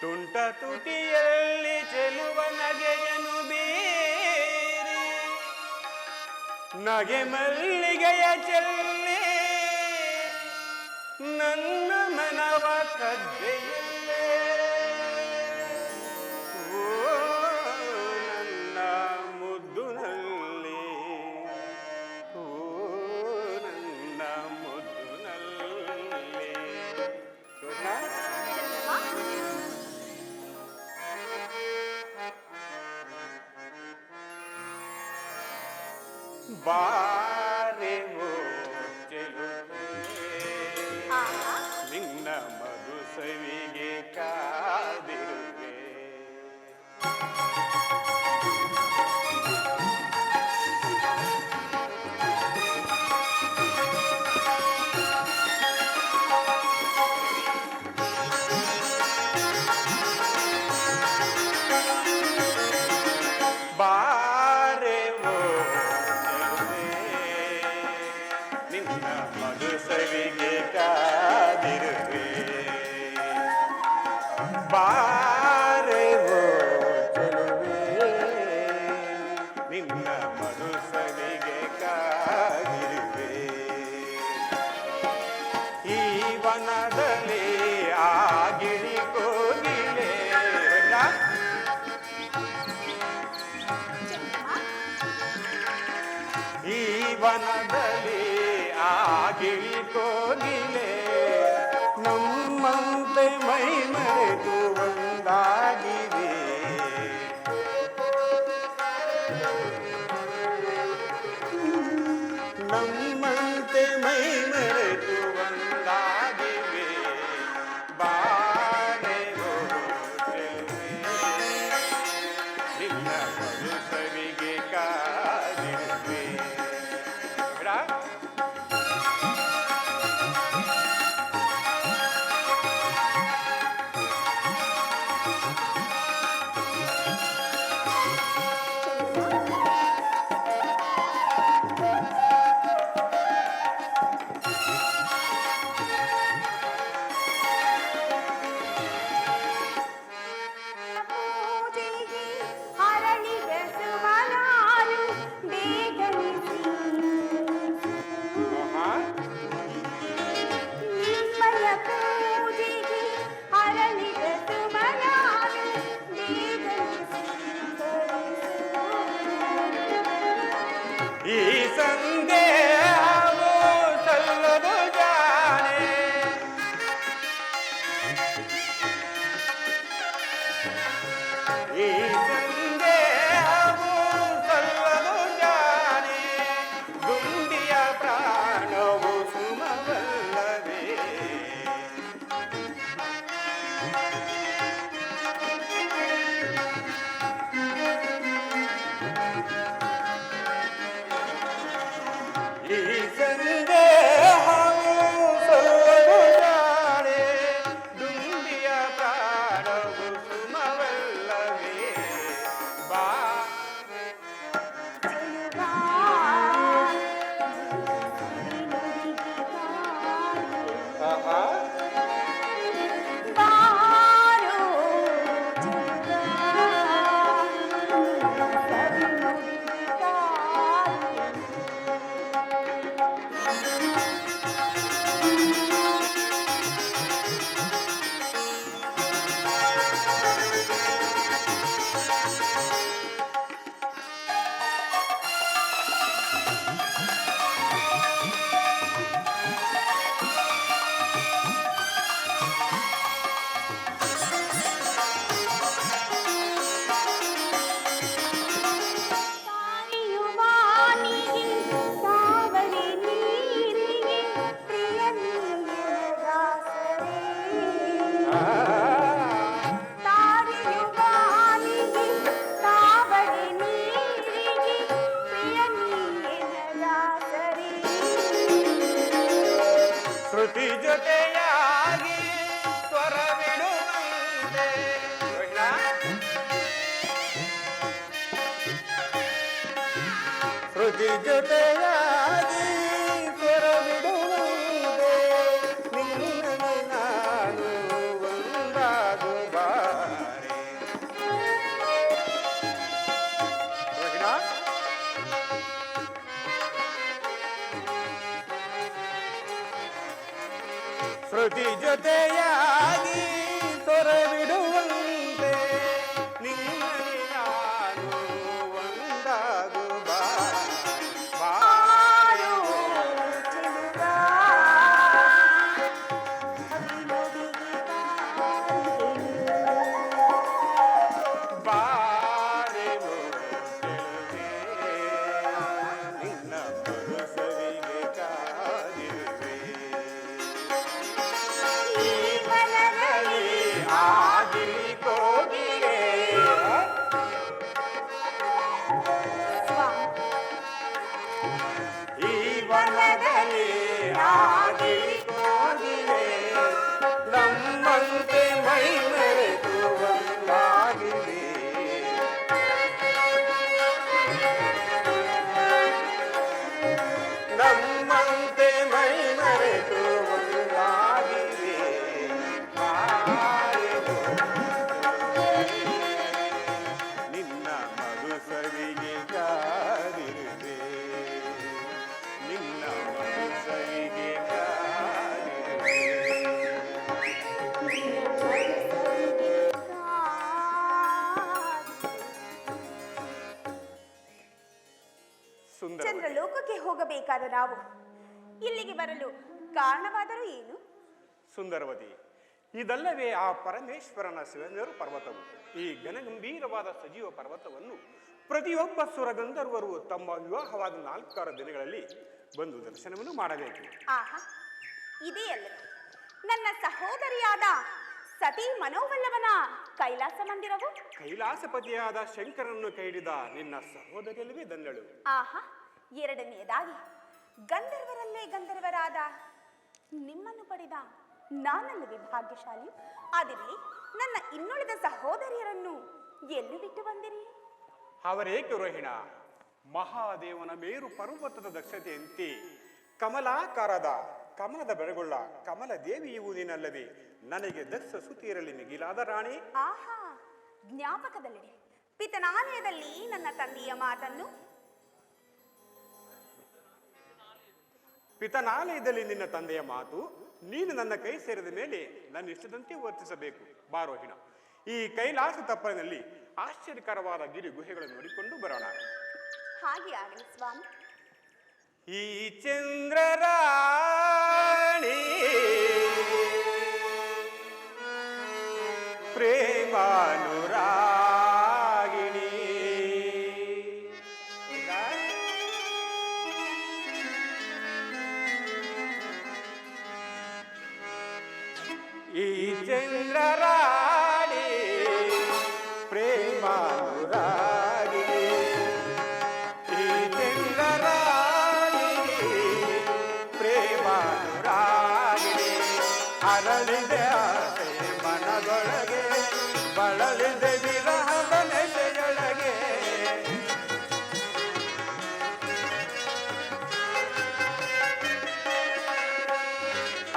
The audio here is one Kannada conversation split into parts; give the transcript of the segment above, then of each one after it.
ತುಂಟ ತುಟಿಯಲ್ಲಿ ಚೆಲುವ ನಗೆಯನು ಬೇರೆ ನಗೆ ಮಲ್ಲಿಗೆಯ ಚೆಲ್ಲೆ ನನ್ನ ಮನವ ಕದ್ದೆಯಲ್ಲಿ Bye. Pepper. ಜೊತೆಯಾಗಿ ತೊರಬಿಡುವಂತೆ ಶ್ರುತಿ ಜೊತೆಯ ಪ್ರಕೃತಿ ಜೊತೆಯಾಗಿ ಚಂದ್ರಲೋಕಕ್ಕೆ ಹೋಗಬೇಕಾದ ನಾವು? ಇಲ್ಲಿಗೆ ಬರಲು ಕಾರಣವಾದರೂ ಏನು? ಸುಂದರವತಿ ಇದಲ್ಲವೇ ಆ ಪರಮೇಶ್ವರನ ಶಿವೇಂದ್ರ ಪರ್ವತವು. ಈ ಘನಗಂಭೀರವಾದ ಸಜೀವ ಪರ್ವತವನ್ನು ಪ್ರತಿಯೊಬ್ಬ ಸುರಗಂಧರ್ವರು ತಮ್ಮ ವಿವಾಹವಾದ ನಾಲ್ಕಾರು ದಿನಗಳಲ್ಲಿ ಬಂದು ದರ್ಶನವನ್ನು ಮಾಡಬೇಕು. ಆಹಾ ಇದೆಯಲ್ಲ ನನ್ನ ಸಹೋದರಿಯಾದ ಸತಿ ಮನೋವಲ್ಲವನ ಕೈಲಾಸ ಮಂದಿರವು? ಕೈಲಾಸಪತಿಯಾದ ಶಂಕರನ್ನು ಕೈಡಿದ ನಿನ್ನ ಸಹೋದರಿಯಲ್ಲವೇ ದನ್ನಳು. ಆಹಾ ಎರಡನೆಯದಾಗಿ ಗಂಧರ್ವರಲ್ಲೇ ಗಂಧರ್ವರಾದ ನಿಮ್ಮನ್ನು ಪಡೆದ ನಾನಲ್ಲವೇ ಭಾಗ್ಯಶಾಲಿ ಆದಿರಲಿ ನನ್ನ ಇನ್ನುಳಿದ ಸಹೋದರಿಯರನ್ನು ಎಲ್ಲಿ ಬಿಟ್ಟು ಬಂದಿರಿ? ಅವರೇಕೆ ರೋಹಿಣ ಮಹಾದೇವನ ಮೇರು ಪರ್ವತದ ದಕ್ಷತೆಯಂತೆ ಕಮಲಾಕಾರದ ಕಮಲದ ಬೆಳಗೊಳ್ಳ ಕಮಲ ದೇವಿಯು ನೀನಲ್ಲವೇ ನನಗೆ ದಕ್ಷ ಸುತಿಯರಲ್ಲಿ ಮಿಗಿಲಾದ ರಾಣಿ. ಆಹಾ ಜ್ಞಾಪಕದಲ್ಲಿ ಪಿತನಾಲಯದಲ್ಲಿ ನನ್ನ ತಂದೆಯ ಮಾತನ್ನು ಪಿತನಾಲಯದಲ್ಲಿ ನಿನ್ನ ತಂದೆಯ ಮಾತು. ನೀನು ನನ್ನ ಕೈ ಸೇರಿದ ಮೇಲೆ ನನ್ನ ಇಷ್ಟದಂತೆ ವರ್ತಿಸಬೇಕು. ಬಾರೋಹಿಣ ಈ ಕೈಲಾಸ ತಪ್ಪಲಿನಲ್ಲಿ ಆಶ್ಚರ್ಯಕರವಾದ ಗಿರಿ ಗುಹೆಗಳನ್ನು ನೋಡಿಕೊಂಡು ಬರೋಣ. ಹಾಗೆ ಆಗಲಿ ಸ್ವಾಮಿ. ಈ ಚಂದ್ರರಾಣಿ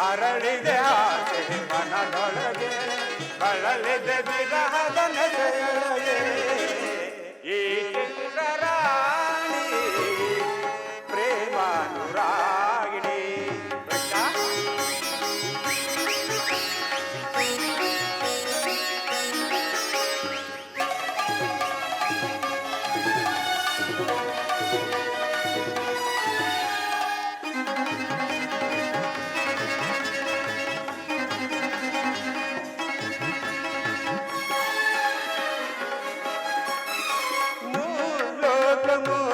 ಅರಳಿದೆ ಆಸೆ ಮನದೊಳಗೆ ಬಳಲಿದೆ ವಿರಹದ ನೆಲೆಯೊಳಗೆ ও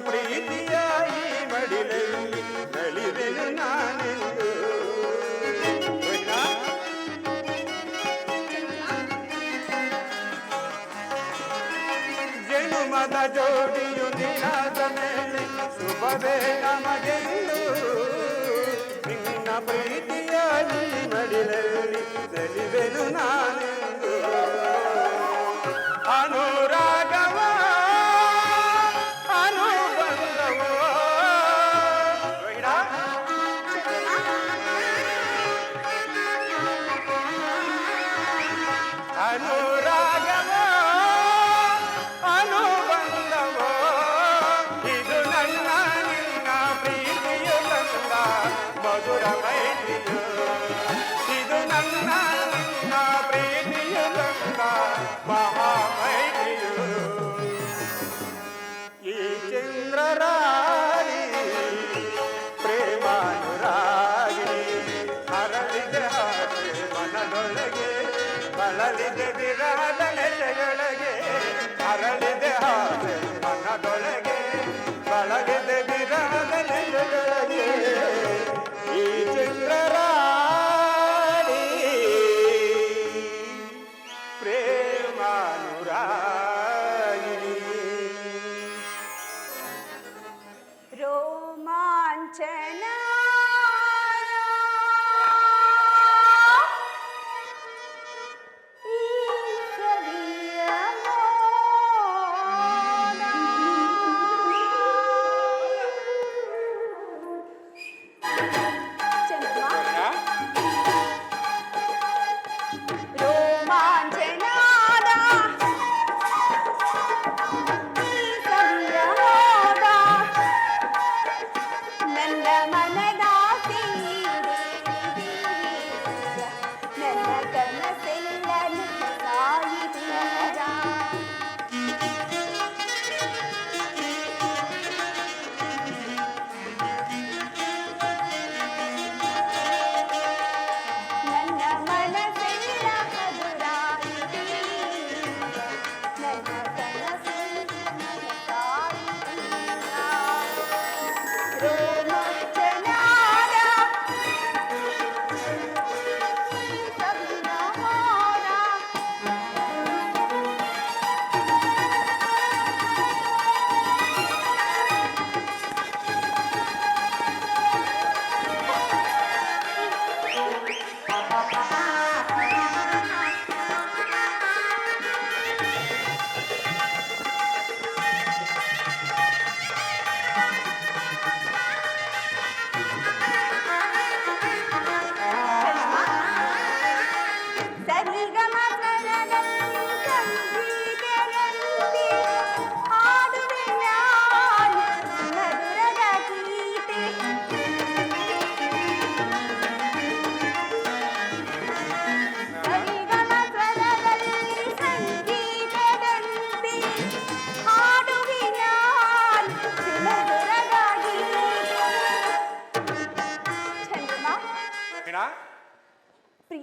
ಪ್ರೀತಿಯಾಗಿ ಬಡಿದೆನು ಬೆಳಿದೆನು ನಾನೆಂದು ಜನುಮದ ಜೋಡಿಯು ದಿನದ ಮೇಲೆ ಶುಭವೇ ನಮಗೆಂದು ನಿನ್ನ ಪ್ರೀತಿಯಾಗಿ ಬಡಿದಲ್ಲಿ తెలివెను నానెందు అనురాగవా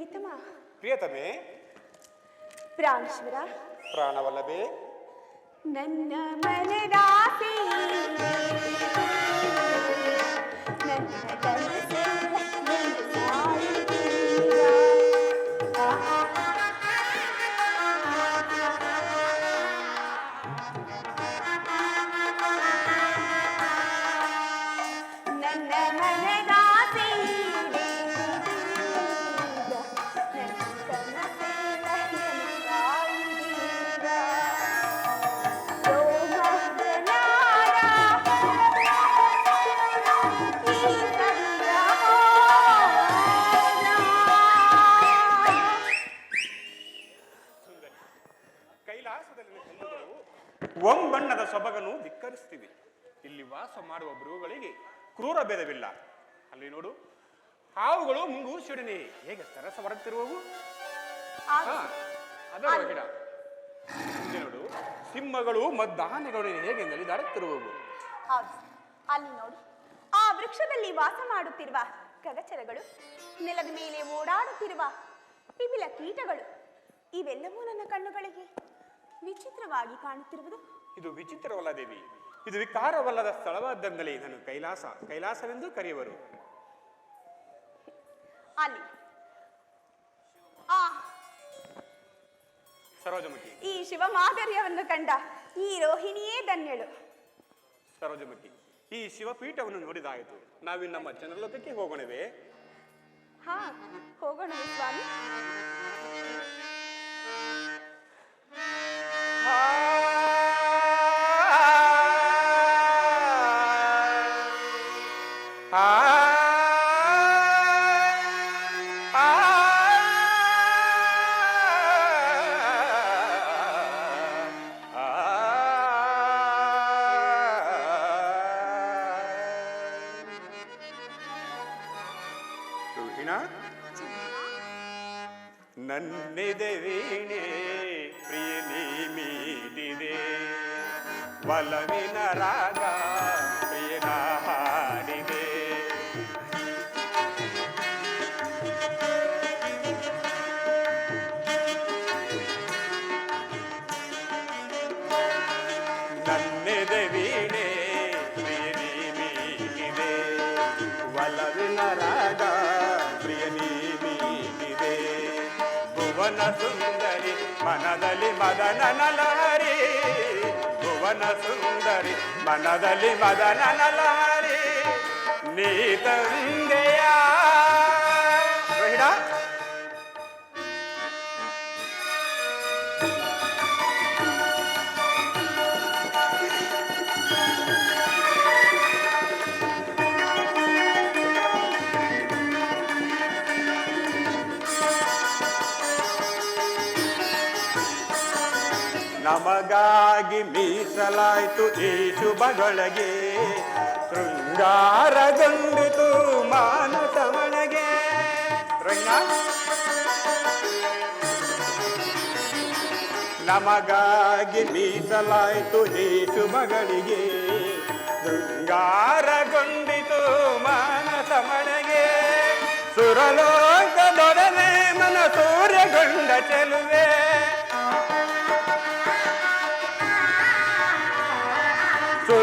ప్రియతమా? ప్రియతమే. ప్రాణశ్వర? ప్రాణవల్లభే. నన్న ಮನದಾಸೆ ನನ್ನ ಕನಸೆ ಹಾವುಗಳು ಹೇಗೆ ಸರಸ ಬರುತ್ತಿರುವವು ಆಗ ಹಾ ಅದರ ಗಿಡ ಮುಂದೆ ನೋಡು. ಸಿಂಹಗಳು ಮದ್ದಾನೆಗಳು ಹೇಗೆ ನಲಿದಾಡುತ್ತಿರುವವು ಹೌದು. ಅಲ್ಲಿ ನೋಡು. ಆ ವೃಕ್ಷದಲ್ಲಿ ವಾಸ ಮಾಡುತ್ತಿರುವ ಗಗಚರಗಳು ನೆಲದ ಮೇಲೆ ಓಡಾಡುತ್ತಿರುವ ವಿವಿಧ ಕೀಟಗಳು ಇವೆಲ್ಲವೂ ನನ್ನ ಕಣ್ಣುಗಳಿಗೆ ವಿಚಿತ್ರವಾಗಿ ಕಾಣುತ್ತಿರುವುದು. ಇದು ವಿಚಿತ್ರವಲ್ಲ ದೇವಿ. ಇದು ವಿಕಾರವಲ್ಲದ ಸ್ಥಳವಾದ್ದರಿಂದಲೇ ನಾನು ಕೈಲಾಸ ಕೈಲಾಸವೆಂದು ಕರೆಯುವರು. ಅಲ್ಲಿ. ಆ. ಸರೋಜಮುಖಿ. ಈ ಶಿವ ಮಾದರಿಯವನ್ನು ಕಂಡ ಈ ರೋಹಿಣಿಯೇ ಧನ್ಯಳು. ಸರೋಜಮುಖಿ ಈ ಶಿವಪೀಠವನ್ನು ನೋಡಿದಾಯಿತು. ನಾವಿ ನಮ್ಮ ಚಂದ್ರಲೋಕಕ್ಕೆ ಹೋಗೋಣವೇ? ಹಾ ಹೋಗೋಣ ಸ್ವಾಮಿ. ರೋಹಿಣ ಮನದಲ್ಲಿ ಮದನ ನಲಹರಿ ಭುವನ ಸುಂದರಿ ಮನದಲ್ಲಿ ಮದನ ನಲಹರಿ ನೀ ತಂದೆಯ ನಮಗಾಗಿ ಮೀಸಲಾಯ್ತು ಈ ಶುಭಗಳಿಗೆ ಶೃಂಗಾರಗೊಂಡಿತು ಮಾನಸವನಗೆ ರಂಗ ನಮಗಾಗಿ ಮೀಸಲಾಯ್ತು ಈ ಶುಭಗಳಿಗೆ. ಶೃಂಗಾರಗೊಂಡಿತು ಮಾನಸಮಣಗೆ ಸುರಲೋಕದೊಡನೆ ಮನ ಸೂರ್ಯಗೊಂಡ ಚೆಲುವೆ.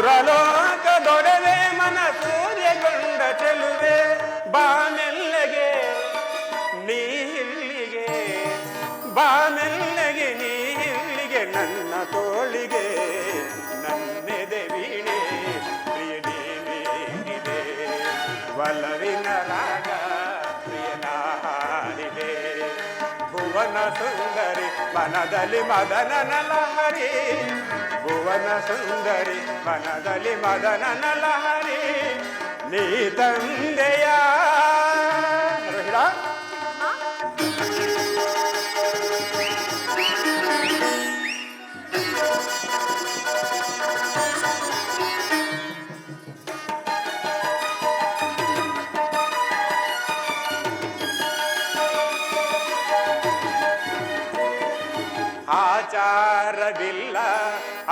ಸುರಲೋಕದೊಡನೆ ಮನ ಸೂರ್ಯಗೊಂಡ ಚೆಲುವೆ ಬಾನೆಲ್ಲಗೆ ನೀಲ್ಲಿಗೆ ನೀ ಇಲ್ಲಿಗೆ. ನನ್ನ ತೋಳಿಗೆ ಮನದಲ್ಲಿ ಮದನ ನಲಹರಿ ಭುವನ ಸುಂದರಿ ಮನದಲ್ಲಿ ಮದನ ನಲಹರಿ ನೀ ತಂದೆಯ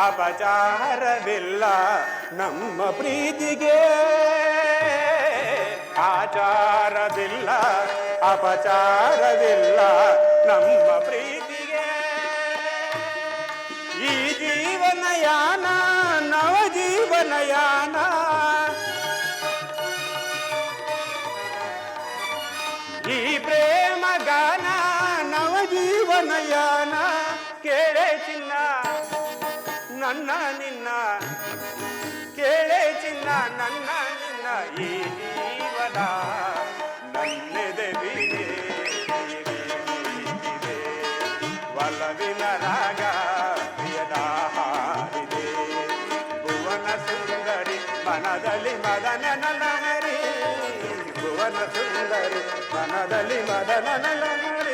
ಅಪಚಾರವಿಲ್ಲ ನಮ್ಮ ಪ್ರೀತಿಗೆ. ಆಚಾರವಿಲ್ಲ ಅಪಚಾರವಿಲ್ಲ ನಮ್ಮ ಪ್ರೀತಿಗೆ. ಈ ಜೀವನಯಾನ ನವ ಜೀವನಯಾನ ಈ ಪ್ರೇಮ ನನ್ನ ನಿನ್ನ. ಕೇಳೆ ಚಿನ್ನ, ನನ್ನ ನಿನ್ನ ಈ ಜೀವನ. ನನ್ನೆದೆ ವಲವಿನ ರಾಗ, ಪ್ರಿಯದ ಹಾಡಿದೆ. ಭುವನ ಸುಂದರಿ, ಮನದಲ್ಲಿ ಮದನ ನಲಹರಿ ಭುವನ ಸುಂದರಿ, ಮನದಲ್ಲಿ ಮದನ ನಲಹರಿ